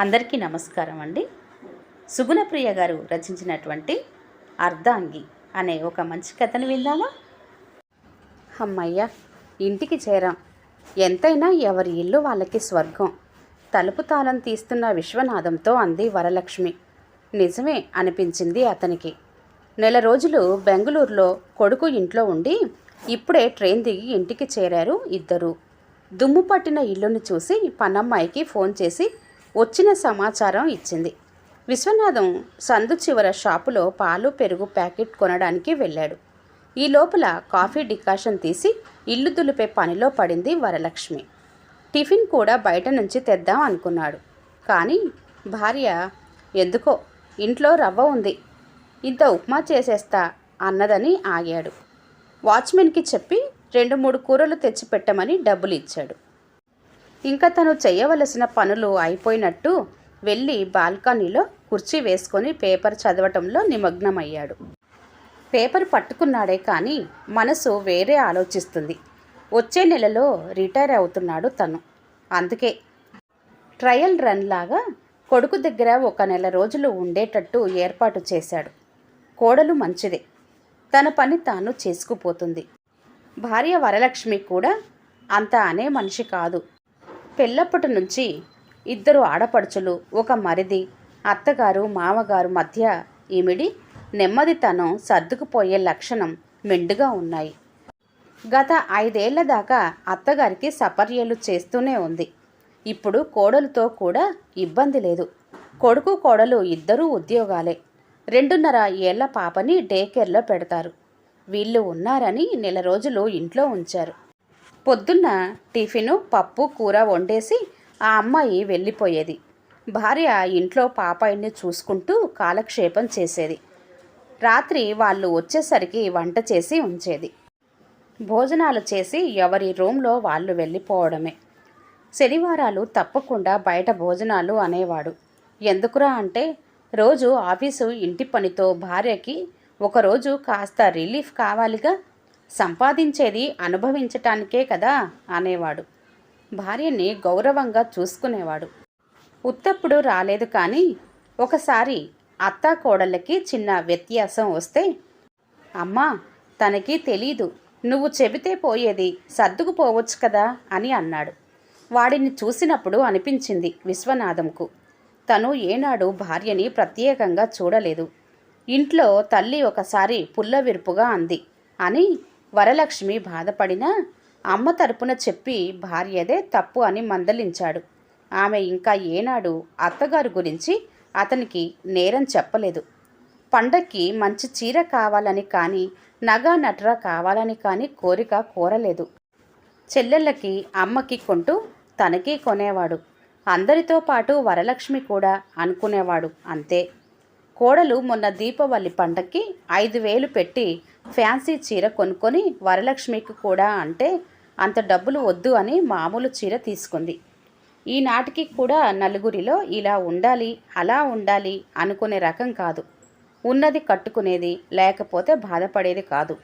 అందరికీ నమస్కారం అండి. సుగుణప్రియ గారు రచించినటువంటి అర్ధాంగి అనే ఒక మంచి కథను విందామా? అమ్మయ్య ఇంటికి చేరాం. ఎంతైనా ఎవరి ఇల్లు వాళ్ళకి స్వర్గం. తలుపు తాళం తీస్తున్న విశ్వనాథంతో అంది వరలక్ష్మి. నిజమే అనిపించింది అతనికి. నెల రోజులు బెంగళూరులో కొడుకు ఇంట్లో ఉండి ఇప్పుడే ట్రైన్ దిగి ఇంటికి చేరారు ఇద్దరు. దుమ్ము పట్టిన ఇల్లుని చూసి పనమ్మాయికి ఫోన్ చేసి వచ్చిన సమాచారం ఇచ్చింది. విశ్వనాథం సందు చివర షాపులో పాలు పెరుగు ప్యాకెట్ కొనడానికి వెళ్ళాడు. ఈ లోపల కాఫీ డికాషన్ తీసి ఇల్లు దులిపే పనిలో పడింది వరలక్ష్మి. టిఫిన్ కూడా బయట నుంచి తెద్దాం అనుకున్నాడు. కానీ భార్య ఎందుకో ఇంట్లో రవ్వ ఉంది. ఇంత ఉప్మా చేసేస్తా అన్నదని ఆగాడు. వాచ్మెన్కి చెప్పి రెండు మూడు కూరలు తెచ్చిపెట్టమని డబ్బులు ఇచ్చాడు ఇంకా తను చేయవలసిన పనులు అయిపోయినట్టు వెళ్ళి బాల్కనీలో కుర్చీ వేసుకొని పేపర్ చదవటంలో నిమగ్నమయ్యాడు. పేపర్ పట్టుకున్నాడే కానీ మనసు వేరే ఆలోచిస్తుంది. వచ్చే నెలలో రిటైర్ అవుతున్నాడు తను. అందుకే ట్రయల్ రన్ లాగా కొడుకు దగ్గర ఒక నెల రోజులు ఉండేటట్టు ఏర్పాటు చేశాడు. కోడలు మంచిదే. తన పని తాను చేసుకుపోతుంది. భార్య వరలక్ష్మి కూడా అంత అనే మనిషి కాదు. పెళ్ళప్పటి నుంచి ఇద్దరు ఆడపడుచులు ఒక మరిది అత్తగారు మామగారు మధ్య ఈమిడి నెమ్మదితనం సర్దుకుపోయే లక్షణం మెండుగా ఉన్నాయి. గత ఐదేళ్ళ దాకా అత్తగారికి సపర్యలు చేస్తూనే ఉంది. ఇప్పుడు కోడలుతో కూడా ఇబ్బంది లేదు. కొడుకు కోడలు ఇద్దరూ ఉద్యోగాలే. రెండున్నర ఏళ్ళ పాపని డే కేర్లో పెడతారు. వీళ్ళు ఉన్నారని నెల రోజులు ఇంట్లో ఉంచారు. పొద్దున్న టిఫిను పప్పు కూర వండేసి ఆ అమ్మాయి వెళ్ళిపోయేది. భార్య ఇంట్లో పాపాయిని చూసుకుంటూ కాలక్షేపం చేసేది. రాత్రి వాళ్ళు వచ్చేసరికి వంట చేసి ఉంచేది. భోజనాలు చేసి ఎవరి రూమ్లో వాళ్ళు వెళ్ళిపోవడమే. శనివారాలు తప్పకుండా బయట భోజనాలు అనేవాడు. ఎందుకురా అంటే రోజు ఆఫీసు ఇంటి పనితో భార్యకి ఒకరోజు కాస్త రిలీఫ్ కావాలిగా సంపాదించేది అనుభవించటానికే కదా అనేవాడు. భార్యని గౌరవంగా చూసుకునేవాడు. ఉత్తప్పుడు రాలేదు కానీ ఒకసారి అత్తా కోడళ్ళకి చిన్న వ్యత్యాసం వస్తే అమ్మా తనకి తెలీదు. నువ్వు చెబితే పోయేది సర్దుకుపోవచ్చు కదా అని అన్నాడు. వాడిని చూసినప్పుడు అనిపించింది విశ్వనాథంకు. తను ఏనాడు భార్యని ప్రత్యేకంగా చూడలేదు. ఇంట్లో తల్లి ఒకసారి పుల్లవిరుపుగా అంది అని వరలక్ష్మి బాధపడినా అమ్మ తరపున చెప్పి భార్యదే తప్పు అని మందలించాడు. ఆమె ఇంకా ఏనాడు అత్తగారు గురించి అతనికి నేరం చెప్పలేదు. పండక్కి మంచి చీర కావాలని కానీ నగా నట్ర కావాలని కానీ కోరిక కోరలేదు. చెల్లెళ్ళకి అమ్మకి కొంటూ తనకి కొనేవాడు. అందరితో పాటు వరలక్ష్మి కూడా అనుకునేవాడు అంతే. కోడలు మొన్న దీపావళి పండక్కి ఐదు వేలు పెట్టి ఫ్యాన్సీ చీర కొనుక్కొని వరలక్ష్మికి కూడా అంటే అంత డబ్బులు వద్దు అని మామూలు చీర తీసుకుంది. ఈనాటికి కూడా నలుగురిలో ఇలా ఉండాలి అలా ఉండాలి అనుకునే రకం కాదు. ఉన్నది కట్టుకునేది లేకపోతే బాధపడేది కాదు.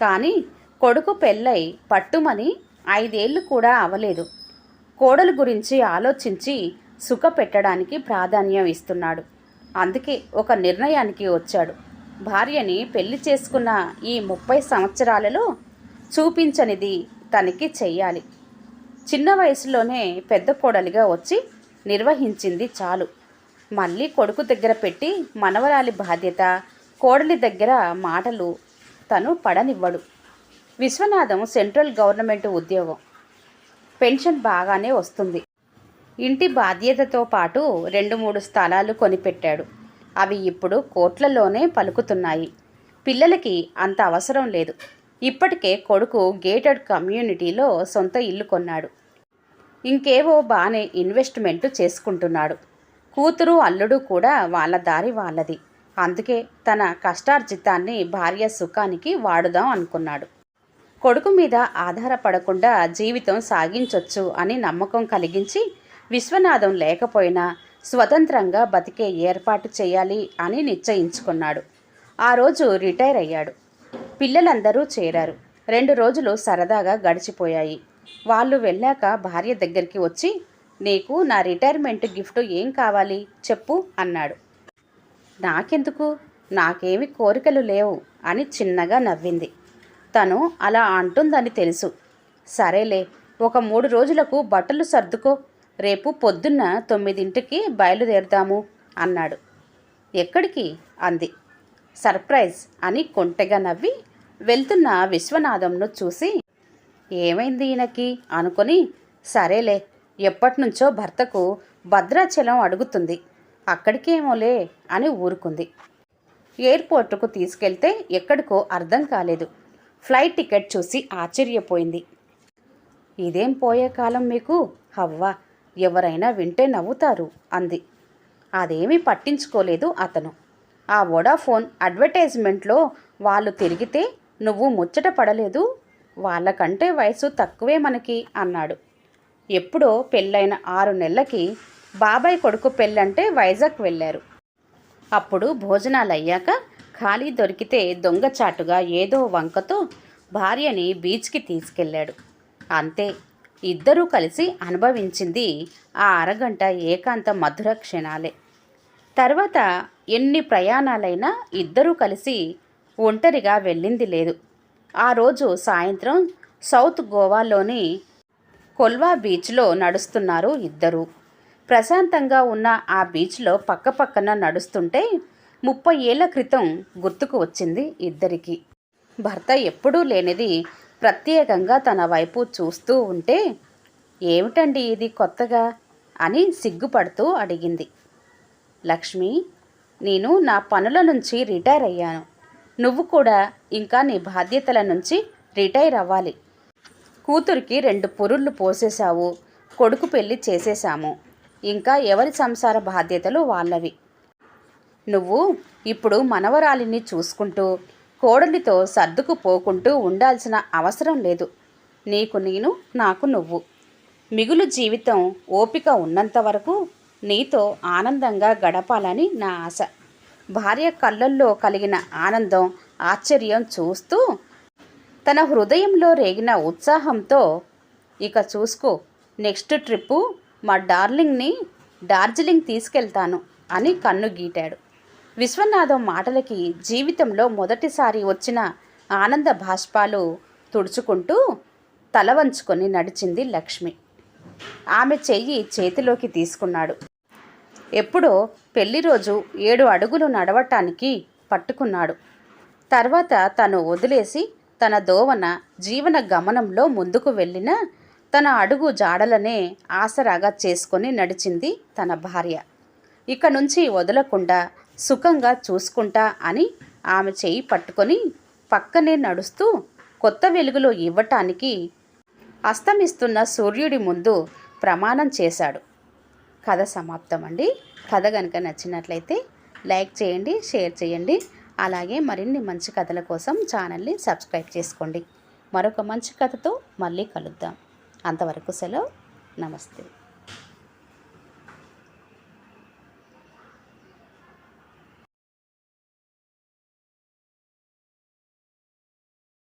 కానీ కొడుకు పెళ్ళై పట్టుమని ఐదేళ్ళు కూడా అవలేదు కోడలు గురించి ఆలోచించి సుఖ పెట్టడానికి ప్రాధాన్యం ఇస్తున్నాడు. అందుకే ఒక నిర్ణయానికి వచ్చాడు. భార్యని పెళ్ళి చేసుకున్న ఈ ముప్పై సంవత్సరాలలో చూపించనిది తనకి చెయ్యాలి. చిన్న వయసులోనే పెద్ద కోడలిగా వచ్చి నిర్వహించింది చాలు. మళ్ళీ కొడుకు దగ్గర పెట్టి మనవరాలి బాధ్యత కోడలి దగ్గర మాటలు తను పడనివ్వడు. విశ్వనాథం సెంట్రల్ గవర్నమెంట్ ఉద్యోగం. పెన్షన్ బాగానే వస్తుంది. ఇంటి బాధ్యతతో పాటు రెండు మూడు స్థలాలు కొనిపెట్టాడు. అవి ఇప్పుడు కోట్లలోనే పలుకుతున్నాయి. పిల్లలకి అంత అవసరం లేదు. ఇప్పటికే కొడుకు గేటెడ్ కమ్యూనిటీలో సొంత ఇల్లు కొన్నాడు. ఇంకేవో బాగానే ఇన్వెస్ట్మెంట్ చేసుకుంటున్నాడు. కూతురు అల్లుడు కూడా వాళ్ళ దారి వాళ్ళది. అందుకే తన కష్టార్జితాన్ని భార్య సుఖానికి వాడుదాం అనుకున్నాడు. కొడుకు మీద ఆధారపడకుండా జీవితం సాగించొచ్చు అని నమ్మకం కలిగించి విశ్వనాథం లేకపోయినా స్వతంత్రంగా బతికే ఏర్పాటు చేయాలి అని నిశ్చయించుకున్నాడు. ఆ రోజు రిటైర్ అయ్యాడు. పిల్లలందరూ చేరారు. రెండు రోజులు సరదాగా గడిచిపోయాయి. వాళ్ళు వెళ్ళాక భార్య దగ్గరికి వచ్చి నీకు నా రిటైర్మెంట్ గిఫ్ట్ ఏం కావాలి? చెప్పు అన్నాడు. నాకెందుకు? నాకేమి కోరికలు లేవు అని చిన్నగా నవ్వింది. తను అలా అంటుందని తెలుసు. సరేలే ఒక మూడు రోజులకు బట్టలు సర్దుకో రేపు పొద్దున్న తొమ్మిదింటికి బయలుదేరుదాము అన్నాడు. ఎక్కడికి? అంది. సర్ప్రైజ్ అని కొంటెగా నవ్వి వెళ్తున్న విశ్వనాథంను చూసి ఏమైంది ఈయనకి? అనుకొని సరేలే ఎప్పటినుంచో భర్తకు భద్రాచలం అడుగుతుంది. అక్కడికేమోలే అని ఊరుకుంది. ఎయిర్పోర్టుకు తీసుకెళ్తే ఎక్కడికో అర్థం కాలేదు. ఫ్లైట్ టికెట్ చూసి ఆశ్చర్యపోయింది. ఇదేం పోయే కాలం మీకు? హవ్వా ఎవరైనా వింటే నవ్వుతారు అంది. అదేమీ పట్టించుకోలేదు అతను. ఆ వోడాఫోన్ అడ్వర్టైజ్మెంట్లో వాళ్ళు తిరిగితే నువ్వు ముచ్చట పడలేదు? వాళ్ళకంటే వయసు తక్కువే మనకి అన్నాడు. ఎప్పుడో పెళ్ళైన ఆరు నెలలకి బాబాయ్ కొడుకు పెళ్ళంటే వైజాగ్ వెళ్ళారు. అప్పుడు భోజనాలు అయ్యాక ఖాళీ దొరికితే దొంగచాటుగా ఏదో వంకతో భార్యని బీచ్కి తీసుకెళ్ళాడు. అంతే ఇద్దరూ కలిసి అనుభవించింది ఆ అరగంట ఏకాంత మధుర క్షణాలే. తర్వాత ఎన్ని ప్రయాణాలైనా ఇద్దరూ కలిసి ఒంటరిగా వెళ్ళింది లేదు. ఆ రోజు సాయంత్రం సౌత్ గోవాలోని కొల్వా బీచ్లో నడుస్తున్నారు ఇద్దరు. ప్రశాంతంగా ఉన్న ఆ బీచ్లో పక్కపక్కన నడుస్తుంటే ముప్పై ఏళ్ళ క్రితం గుర్తుకు వచ్చింది ఇద్దరికి. భర్త ఎప్పుడూ లేనిది ప్రత్యేకంగా తన వైపు చూస్తూ ఉంటే ఏమిటండి ఇది కొత్తగా? అని సిగ్గుపడుతూ అడిగింది. లక్ష్మి నేను నా పనుల నుంచి రిటైర్ అయ్యాను. నువ్వు కూడా ఇంకా నీ బాధ్యతల నుంచి రిటైర్ అవ్వాలి. కూతురికి రెండు పురుళ్ళు పోసేశావు కొడుకు పెళ్ళి చేసేశాము. ఇంకా ఎవరి సంసార బాధ్యతలు వాళ్ళవి? నువ్వు ఇప్పుడు మనవరాలిని చూసుకుంటూ కోడలితో సర్దుకుపోకుంటూ ఉండాల్సిన అవసరం లేదు. నీకు నేను నాకు నువ్వు. మిగులు జీవితం ఓపిక ఉన్నంత వరకు నీతో ఆనందంగా గడపాలని నా ఆశ. భార్య కళ్ళల్లో కలిగిన ఆనందం ఆశ్చర్యం చూస్తూ తన హృదయంలో రేగిన ఉత్సాహంతో ఇక చూసుకో నెక్స్ట్ ట్రిప్పు మా డార్లింగ్ని డార్జిలింగ్ తీసుకెళ్తాను అని కన్ను గీటాడు. విశ్వనాథం మాటలకి జీవితంలో మొదటిసారి వచ్చిన ఆనంద భాష్పాలు తుడుచుకుంటూ తల వంచుకొని నడిచింది లక్ష్మి. ఆమె చెయ్యి చేతిలోకి తీసుకున్నాడు. ఎప్పుడో పెళ్ళి రోజు ఏడు అడుగులు నడవటానికి పట్టుకున్నాడు. తర్వాత తను వదిలేసి తన దోవన జీవన గమనంలో ముందుకు వెళ్ళిన తన అడుగు జాడలనే ఆసరాగా చేసుకొని నడిచింది తన భార్య. ఇక నుంచి వదలకుండా సుఖంగా చూసుకుంటా అని ఆమె చేయి పట్టుకొని పక్కనే నడుస్తూ కొత్త వెలుగులో ఇవ్వటానికి అస్తమిస్తున్న సూర్యుడి ముందు ప్రమాణం చేశాడు. కథ సమాప్తం అండి కథ కనుక నచ్చినట్లయితే లైక్ చేయండి షేర్ చేయండి. అలాగే మరిన్ని మంచి కథల కోసం ఛానల్ని సబ్స్క్రైబ్ చేసుకోండి. మరొక మంచి కథతో మళ్ళీ కలుద్దాం. అంతవరకు సెలవు. నమస్తే.